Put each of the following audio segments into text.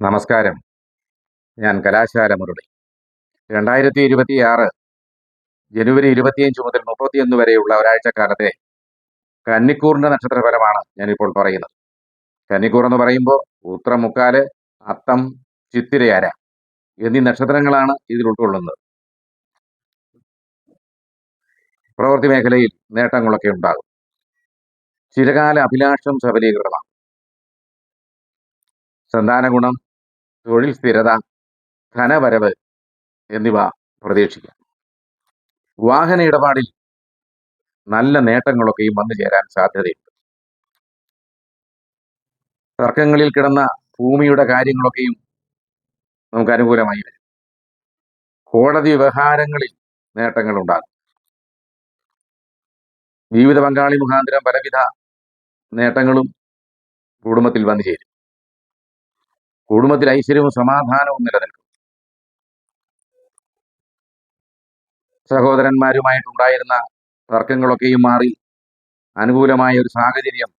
നമസ്കാരം. ഞാൻ കലാശാല മുരളി രണ്ടായിരത്തി ഇരുപത്തിയാറ് ജനുവരി ഇരുപത്തിയഞ്ച് മുതൽ മുപ്പത്തിയൊന്ന് വരെയുള്ള ഒരാഴ്ചക്കാലത്തെ കന്നിക്കൂറിന്റെ നക്ഷത്രഫലമാണ് ഞാനിപ്പോൾ പറയുന്നത്. കന്നിക്കൂർ എന്ന് പറയുമ്പോൾ ഉത്രമുക്കാൽ അത്തം ചിത്തിരയാര എന്നീ നക്ഷത്രങ്ങളാണ് ഇതിൽ ഉൾക്കൊള്ളുന്നത്. പ്രവൃത്തി മേഖലയിൽ നേട്ടങ്ങളൊക്കെ ഉണ്ടാകും. ചിരകാല അഭിലാഷം സബലീകൃതമാണ് സന്താന ഗുണം തൊഴിൽ സ്ഥിരത ധനവരവ് എന്നിവ പ്രതീക്ഷിക്കാം. വാഹന ഇടപാടിൽ നല്ല നേട്ടങ്ങളൊക്കെയും വന്നു ചേരാൻ സാധ്യതയുണ്ട്. തർക്കങ്ങളിൽ കിടന്ന ഭൂമിയുടെ കാര്യങ്ങളൊക്കെയും നമുക്ക് അനുകൂലമായി വരും. കോടതി വ്യവഹാരങ്ങളിൽ നേട്ടങ്ങൾ ഉണ്ടാകും. ജീവിത പങ്കാളി മുഖാന്തരം പലവിധ നേട്ടങ്ങളും കുടുംബത്തിൽ വന്നു ചേരും. കുടുംബത്തിൽ ഐശ്വര്യവും സമാധാനവും നിലനിൽക്കും. സഹോദരന്മാരുമായിട്ടുണ്ടായിരുന്ന തർക്കങ്ങളൊക്കെയും മാറി അനുകൂലമായ ഒരു സാഹചര്യം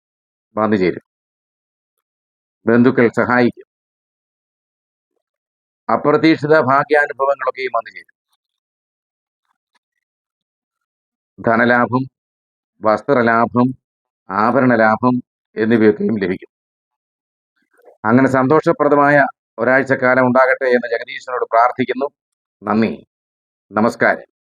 വന്നു ചേരും. ബന്ധുക്കൾ സഹായിക്കും. അപ്രതീക്ഷിത ഭാഗ്യാനുഭവങ്ങളൊക്കെയും വന്നു ചേരും. ധനലാഭം വസ്ത്രലാഭം ആഭരണ ലാഭം എന്നിവയൊക്കെയും ലഭിക്കും. അങ്ങനെ സന്തോഷപ്രദമായ ഒരാഴ്ചക്കാലം ഉണ്ടാകട്ടെ എന്ന് ജഗദീശനോട് പ്രാർത്ഥിക്കുന്നു. നന്ദി. നമസ്കാരം.